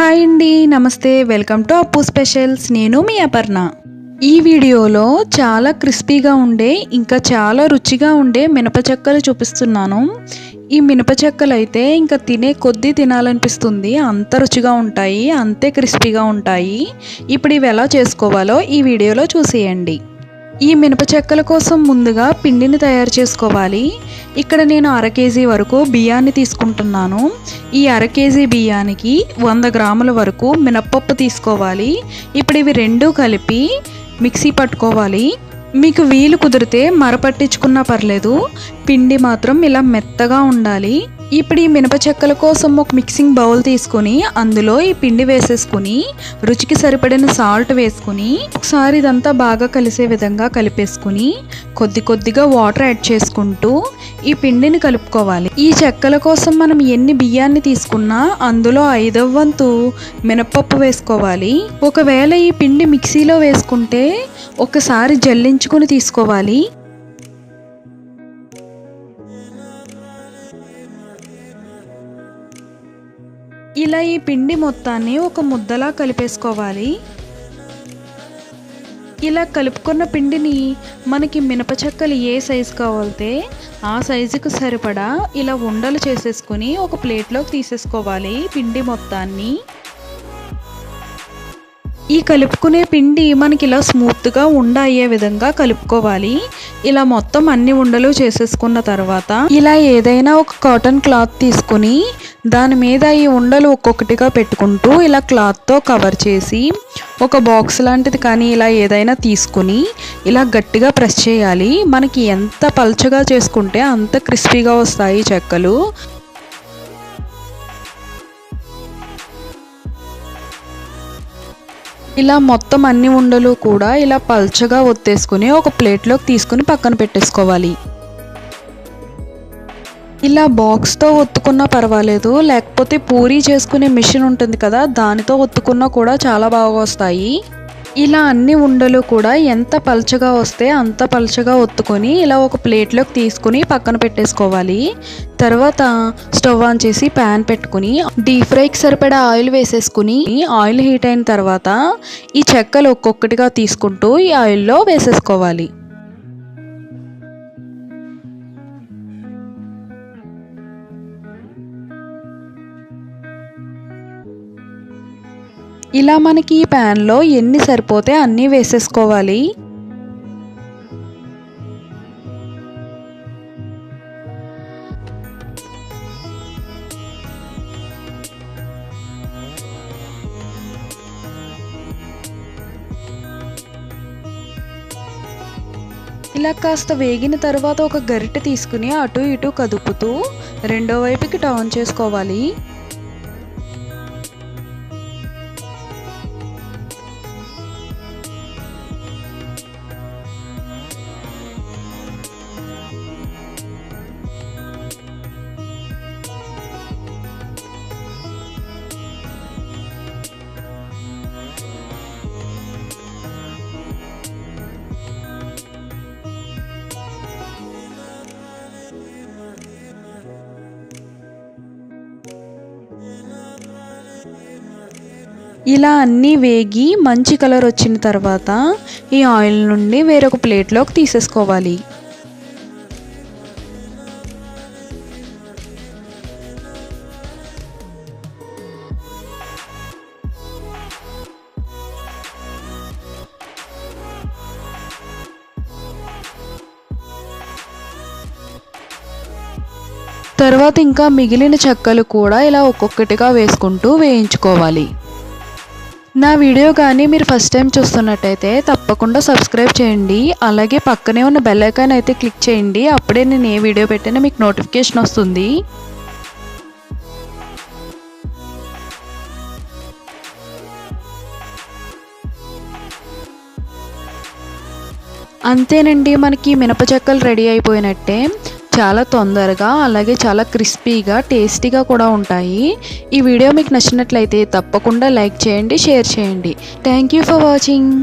Hi అండి నమస్తే welcome to అప్పు స్పెషల్స్. నేను మీ అపర్ణ. ఈ వీడియోలో చాలా క్రిస్పీగా ఉండే ఇంకా చాలా రుచిగా ఉండే మినప చెక్కలు చూపిస్తున్నాను. ఈ మినప చెక్కలు అయితే ఇంకా తినే కొద్దీ తినాలనిపిస్తుంది. అంత రుచిగా ఉంటాయి అంతే క్రిస్పీగా ఉంటాయి. ఇప్పుడు ఇవి ఎలా చేసుకోవాలో ఈ వీడియోలో చూసేయండి. ఈ మినప చెక్కల కోసం ముందుగా పిండిని తయారు చేసుకోవాలి. ఇక్కడ నేను అర కేజీ వరకు బియ్యాన్ని తీసుకుంటున్నాను. ఈ అర కేజీ బియ్యానికి వంద గ్రాముల వరకు మినప్పప్పు తీసుకోవాలి. ఇప్పుడు ఇవి రెండు కలిపి మిక్సీ పట్టుకోవాలి. మీకు వీలు కుదిరితే మరపట్టించుకున్నా పర్లేదు. పిండి మాత్రం ఇలా మెత్తగా ఉండాలి. ఇప్పుడు ఈ మినప చెక్కల కోసం ఒక మిక్సింగ్ బౌల్ తీసుకొని అందులో ఈ పిండి వేసేసుకుని రుచికి సరిపడిన సాల్ట్ వేసుకుని ఒకసారి ఇదంతా బాగా కలిసే విధంగా కలిపేసుకుని కొద్ది కొద్దిగా వాటర్ యాడ్ చేసుకుంటూ ఈ పిండిని కలుపుకోవాలి. ఈ చెక్కల కోసం మనం ఎన్ని బియ్యాన్ని తీసుకున్నా అందులో ఐదవ వంతు మినపప్పు వేసుకోవాలి. ఒకవేళ ఈ పిండి మిక్సీలో వేసుకుంటే ఒకసారి జల్లించుకుని తీసుకోవాలి. ఇలా ఈ పిండి మొత్తాన్ని ఒక ముద్దలా కలిపేసుకోవాలి. ఇలా కలుపుకున్న పిండిని మనకి మినప చెక్కలు ఏ సైజు కావాలితే ఆ సైజుకు సరిపడా ఇలా ఉండలు చేసేసుకుని ఒక ప్లేట్లోకి తీసేసుకోవాలి పిండి మొత్తాన్ని. ఈ కలుపుకునే పిండి మనకి ఇలా స్మూత్గా ఉండ అయ్యే విధంగా కలుపుకోవాలి. ఇలా మొత్తం అన్ని ఉండలు చేసేసుకున్న తర్వాత ఇలా ఏదైనా ఒక కాటన్ క్లాత్ తీసుకుని దాని మీద ఈ ఉండలు ఒక్కొక్కటిగా పెట్టుకుంటూ ఇలా క్లాత్తో కవర్ చేసి ఒక బాక్స్ లాంటిది కానీ ఇలా ఏదైనా తీసుకుని ఇలా గట్టిగా ప్రెస్ చేయాలి. మనకి ఎంత పల్చగా చేసుకుంటే అంత క్రిస్పీగా వస్తాయి చెక్కలు. ఇలా మొత్తం అన్ని ఉండలు కూడా ఇలా పల్చగా ఒత్తేసుకుని ఒక ప్లేట్లోకి తీసుకుని పక్కన పెట్టేసుకోవాలి. ఇలా బాక్స్తో ఒత్తుకున్నా పర్వాలేదు లేకపోతే పూరీ చేసుకునే మిషన్ ఉంటుంది కదా దానితో ఒత్తుకున్నా కూడా చాలా బాగా వస్తాయి. ఇలా అన్ని ఉండలు కూడా ఎంత పలచగా వస్తే అంత పలచగా ఒత్తుకొని ఇలా ఒక ప్లేట్లోకి తీసుకుని పక్కన పెట్టేసుకోవాలి. తర్వాత స్టవ్ ఆన్ చేసి ప్యాన్ పెట్టుకుని డీప్ ఫ్రైకి సరిపడా ఆయిల్ వేసేసుకుని ఆయిల్ హీట్ అయిన తర్వాత ఈ చెక్కలు ఒక్కొక్కటిగా తీసుకుంటూ ఈ ఆయిల్లో వేసేసుకోవాలి. ఇలా మనకి ఈ ప్యాన్లో ఎన్ని సరిపోతే అన్నీ వేసేసుకోవాలి. ఇలా కాస్త వేగిన తర్వాత ఒక గరిటె తీసుకుని అటు ఇటు కదుపుతూ రెండో వైపుకి టర్న్ చేసుకోవాలి. ఇలా అన్నీ వేగి మంచి కలర్ వచ్చిన తర్వాత ఈ ఆయిల్ నుండి వేరొక ప్లేట్లోకి తీసేసుకోవాలి. తర్వాత ఇంకా మిగిలిన చెక్కలు కూడా ఇలా ఒక్కొక్కటిగా వేసుకుంటూ వేయించుకోవాలి. నా వీడియో కానీ మీరు ఫస్ట్ టైం చూస్తున్నట్టయితే తప్పకుండా సబ్స్క్రైబ్ చేయండి. అలాగే పక్కనే ఉన్న బెల్ ఐకాన్ అయితే క్లిక్ చేయండి. అప్పుడే నేను ఏ వీడియో పెట్టినా మీకు నోటిఫికేషన్ వస్తుంది. అంతేనండి మనకి మినప చెక్కలు రెడీ అయిపోయినట్టే. చాలా తొందరగా అలాగే చాలా క్రిస్పీగా టేస్టీగా కూడా ఉంటాయి. ఈ వీడియో మీకు నచ్చినట్లయితే తప్పకుండా లైక్ చేయండి షేర్ చేయండి. Thank you for watching